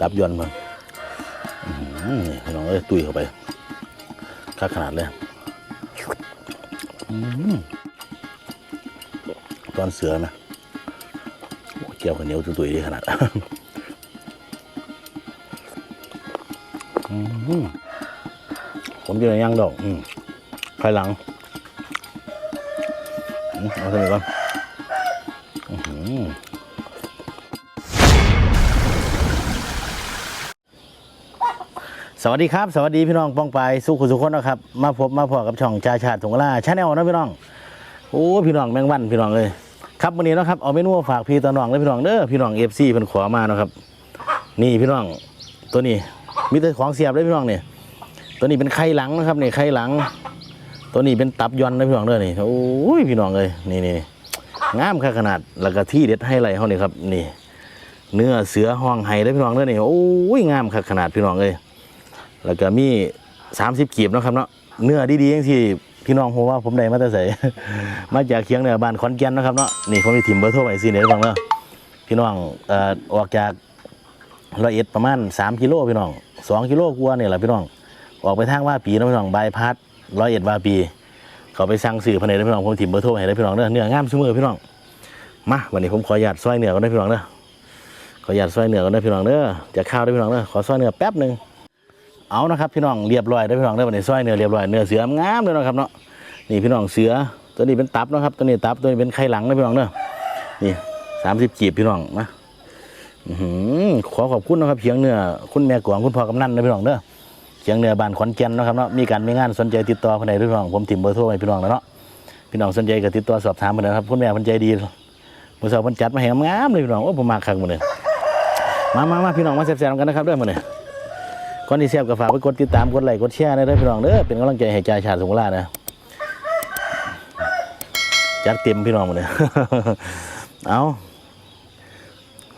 ตับยอนมานี่พี่น้องเอ้ยตุยเข้าไปค่าขนาดเลยอื้อหือตอนเสือนะเจียวข้าวเหนียวตุยๆดีขนาดอื้อหือผมจะย่างดอกภายหลังเอาเท่านี้ก่อน สวัสดีครับ สวัสดีพี่น้องป้องไปสุขุสุขคนนะครับ มาพบมาพอกับช่องชาชาติสงขลาชาแนลนะพี่น้องโอ้พี่น้องแมงวันพี่น้องเลยครับวันนี้นะครับเอาเมนูฝากพี่ตาน้องเลยพี่น้องเด้อพี่น้องเอฟซีเป็นขอมานะครับ นี่พี่น้องตัวนี้มีแต่ของเสียบเลยพี่น้องเนี่ยตัวนี้เป็นไข่หลังนะครับนี่ไข่หลัง ตัวนี้เป็นตับยอนนะพี่น้องเด้อนี่โอ้ยพี่น้องเลยนี่นี่งามค่าขนาดแล้วก็ที่เด็ดให้ไรเขานี่ครับนี่ เนื้อเสือห้องไห้ได้อพี่น้องเด้อนี่โอ้ยงามค่าขนาดพี่น้องเลย แล้วก็มีสามสิบกีบนะครับเนาะเนื้อดีๆอย่างที่พี่น้องผมว่าผมได้มาแต่ใส่มาจากเคียงเหนือบ้านขอนแก่นนะครับเนาะนี่ผมมีถิ่มเบอร์โทรไว้สิเนี่ยพี่น้องเนาะพี่น้องเอ่อออกจากร้อยเอ็ดประมาณสามกิโลพี่น้องสองกิโลกว่าเนี่ยแหละพี่น้อง ออกไปทางว่าปีนะพี่น้องบายพัดร้อยเอ็ดว่าปี เขาไปสั่งสื่อภายในพี่น้องผมถิ่มเบอร์โทรให้ได้พี่น้องเด้อเนื้องามเสมอพี่น้องมาวันนี้ผมขออนุญาตซอยเนื้อกันได้พี่น้องเด้อขออนุญาตซอยเนื้อกันได้พี่น้องเด้อจะข้าวได้พี่น้องเด้อขอซอยเนื้อแป๊บหนึ่ง เอานะครับพี่น้องเรียบร้อยได้พี่น้องได้อวันนี้ซอยเนื้อเรียบร้อยเนื้อเสืองามเลยนะครับเนาะนี่พี่น้องเสือตัวนี้เป็นตับนะครับตัวนี้ตับตัวนี้เป็นไข่หลังนะพี่น้องเด้อนี่สามสิบกีบพี่น้องนะขอขอบคุณนะครับเพียงเนื้อคุณแม่กวางคุณพ่อกำนันนะพี่น้องเด้อเพียงเนื้อบ้านขอนแก่นนะครับเนาะมีการมีงานสนใจติดต่อภายในพี่น้องผมถิ่มเบอร์โทรให้พี่น้องแล้วเนาะพี่น้องสนใจก็ติดต่อสอบถามมาเลยนะครับคุณแม่พันใจดีมือเช้าเพันจัดมาให้งามเลยพี่น้องโอ้ผมมาคักมดเลยมามามาพี่น้องมาแซ่บๆกันนะครับเด้อมาเนี่ย ก่อนที่เสียบก็ฝากไปกดติดตามกดไลค์กดแชร์นะเด้อพี่น้องเด้อเป็นกำลังใจให้จ่าชาติสงขลานะจัดเต็มพี่น้องหมดเลยเอา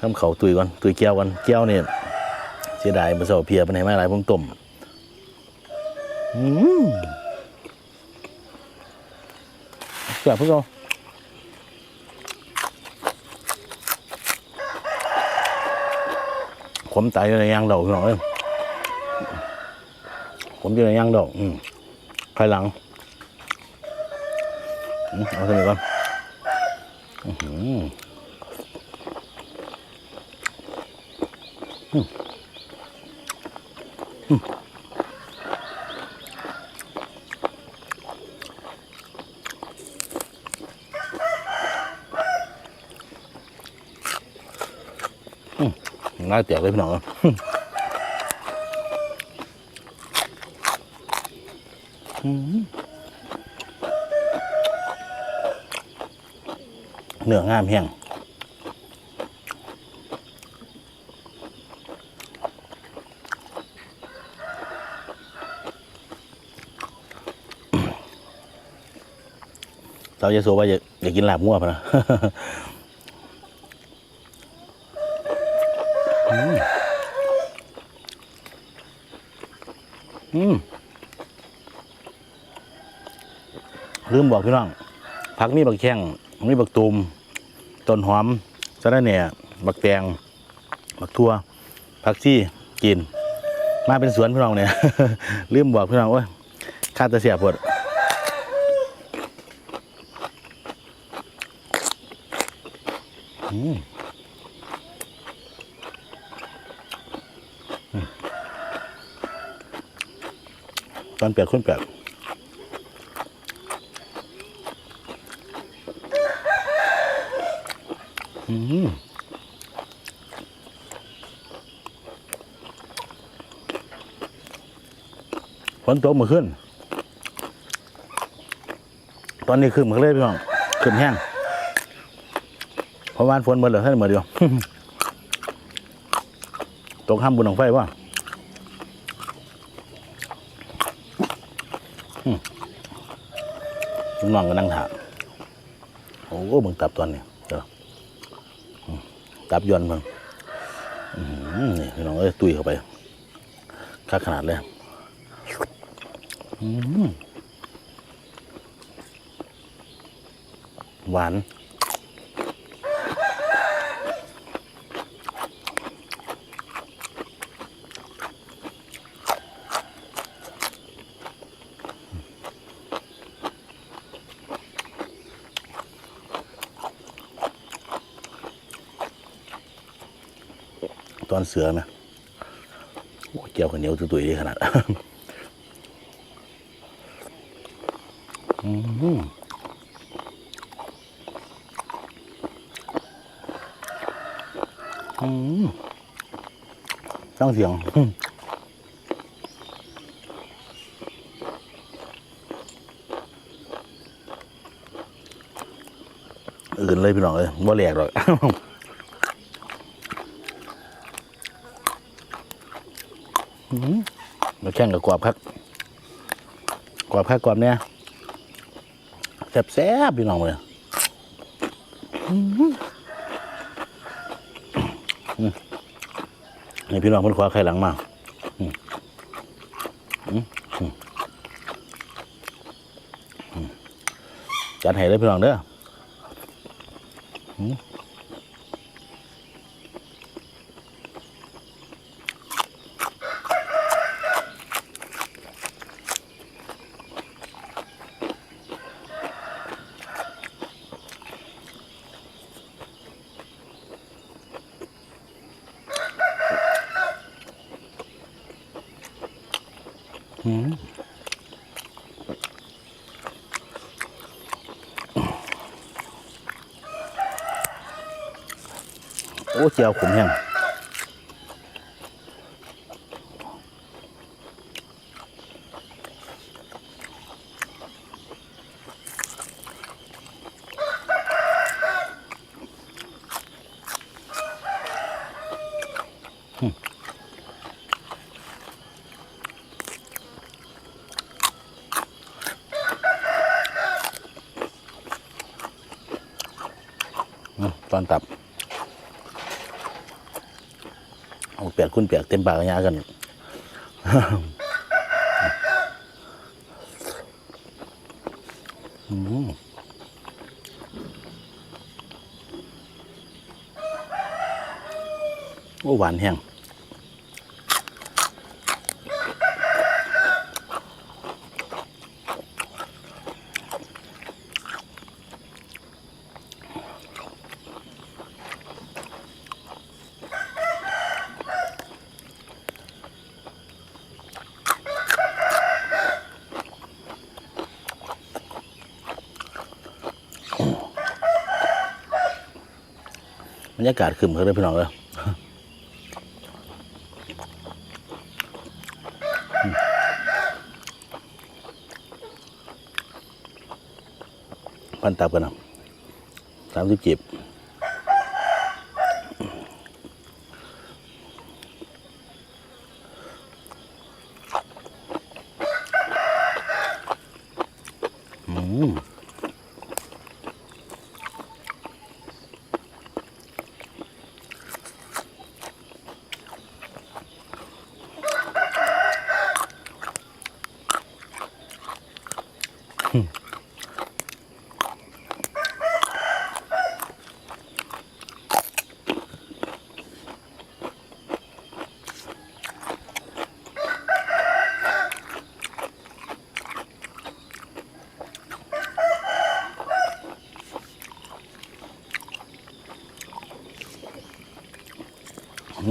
ทำเขาตุยก่อนตุยแก้วก่อนแก้วเนี่ยเสียดายมาสอเพียไปไหนมาหลายผมต้มอืมเสียบพวกเราขมตายในยางเดาพี่น้องเอ้ย ผมจะย่างดอก อืมภายหลังอเอาเท่านี้ก่อนอืมอืมน่าเตี๋ยกเลยพี่น้อง เนื้องามแห้งสาวเยโสว่าอยาอยากินลาบงัวพะนะอืมอืม ลืมบอกพี่น้องผักมีบักแข้งมีบักตูมต้นหอมสะระแหน่บักแตงบักทั่วผักชีกิน มาเป็นสวนพี่น้องเนี่ยลืมบอกพี่น้องว่าข้าแตะเสียปวดอืมตอนเปียกขึ้นเปียก อืม ฝนตกมื่อคืนตอนนี้คืนมาเลยพี่น้องคืนแห้งเพราะว่านฝนมดเหลยท่านหมดเดียวตกห้ามบุญของไฟป่ะอืมน้องก็นั่งถามโอ้มึงตับตอนนี้ กลับยอนมันนี่พี่น้องเอ้ยตุยเข้าไปค่าขนาดเลยหวาน อนเสือไหมโอ้เจียวข้าวเหนียวตุยๆดีขนาดอืมอืมต้องเสียงอื่นเลยพี่น้องเลยบ่าแหลกหรอก มาแข่งกับกรอบครับกรอบครับกรอบเนี่ยแซ่บๆพี่น้องเลยอืมอืมนี่พี่น้องคนขวาใครหลังมาอืมอืมอืมอืมจัดให้เลยพี่น้องเด้อ โอ้เจียวขมแห้งอืมตอนตับเอาเปียกคุณเปียกเต็มปากยากันอืมโอ้หวานแห้ง บรรยากาศขึ้นเลยพี่น้องเลยพันตับกันนะสามสิบจีบอืม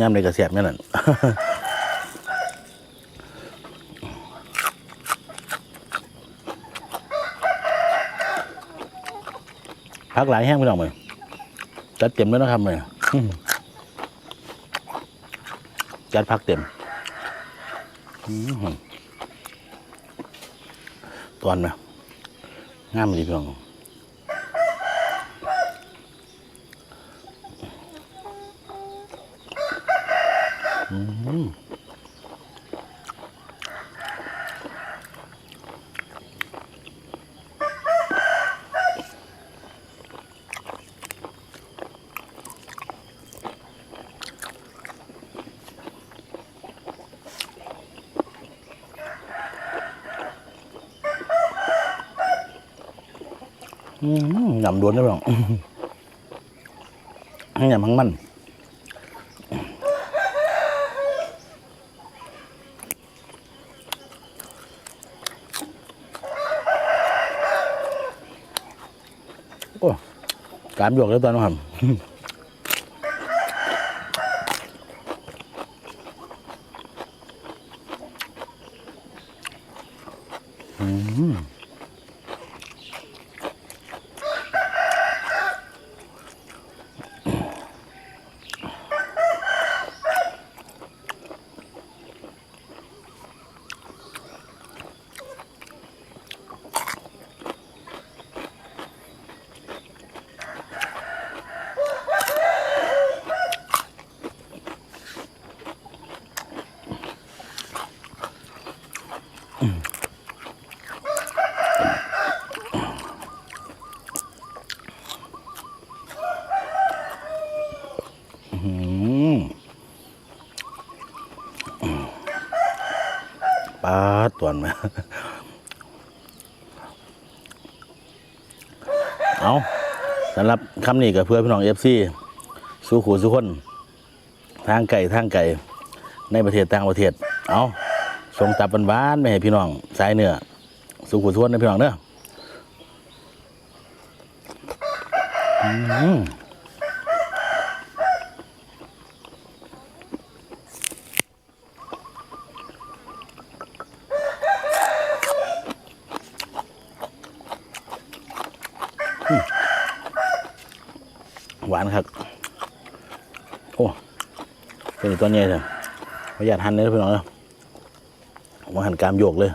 ย่ำในกระเสียบนั่นน่ะพักหลายแห้งไปหน่อยมั้ยจัดเต็มแล้วนะครับเลยจัดพักเต็มตอนนะงามดีพี่น้อง หยำดวนได้หรอหยำทั้งมันโอ้กามหยกแล้วตอนนั้นครับอืม ปลาตวนมาเอาสำหรับคำนี้กับเพื่อพี่น้องเอฟซีสู้ขู่สู้คน ทางไก่ทางไก่ ในประเทศต่างประเทศ เอาส่งตับบ้านๆไม่ให้พี่น้องสายเนื้อสู้ขู่สู้คนนะพี่น้องเด้ออืมานครับโอ้เป็นตัวใหญ่เลยประหยัดหั่นเลยเพี่น้องเนอมาหั่นกามโยกเลย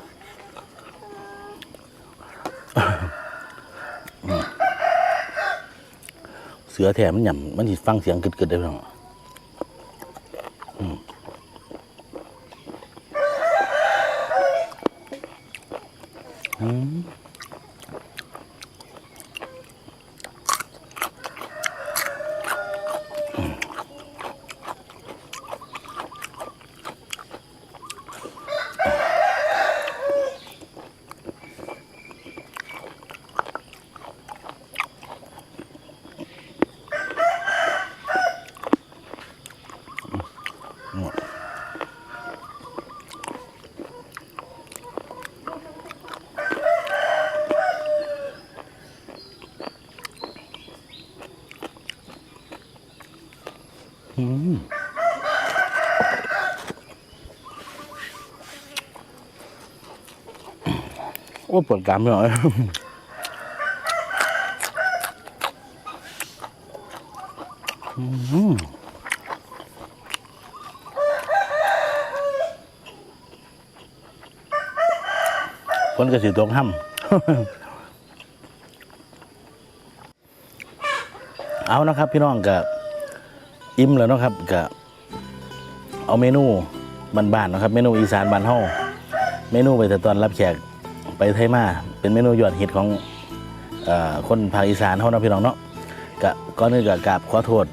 เสือแถมมันหย่ำมันหิฟังเสียงกึดๆได้พี่น้อง อ้ปวดกรามเลยอืมคนกระสีตกห้ำเอานะครับ พี่น้องกับอิ่มแล้วนะครับก็เอาเมนูบ้านๆนะครับ เมนูอีสานบ้านเฮาเมนูไปแต่ตอนรับแขก ไปไทยมาเป็นเมนูยอดฮิตของอคนภาคอีสานเฮาเนาะพี่น้องเนาะก็ก่อนอื่นก็กราบขอโทษ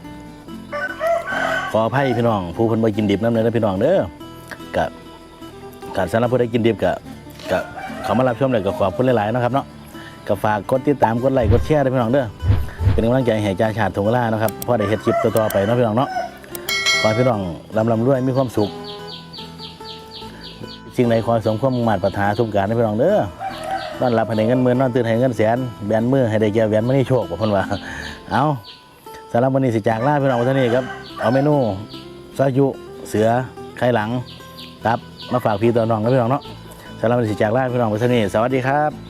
ขออภัยพี่น้อง ผู้เพิ่นบ่กินดิบนำเลยนะพี่น้องเด้อก็การสำหรับผู้ใดกินดิบก็ก็เขามารับชมเลยก็ขอบคุณหลายๆนะครับเนาะก็ฝากกดติดตามกดไลค์กดแชร์ด้วยพี่น้องเด้อเป็นกำลังใจให้จ่าชาติถงเวลานะครับพราะได้เฮ็ดคลิปต่อๆไปเนาะพี่น้องเนาะขอพี่น้องลำลำรวยมีความสุข สิ่งใดขอให้สมความมุ่งมาตรปรารถนาทุกการในะพี่น้องเด้อนอนหลับให้ได้เงินหมื่นนอนตื่นให้เงินแสนแบนมือให้ได้แก่แบนไม่ได้โชคบ่เพิ่นว่าเอาสำหรับวันนี้สิจากลาพี่น้องเท่านี้ครับเอาเมนูซายุเสือไข่หลังตับมาฝากพี่ตัวน้องนะพี่น้องเนาะสำหรับวันนี้สิจากลาพี่น้องไว้เท่านี้สวัสดีครับ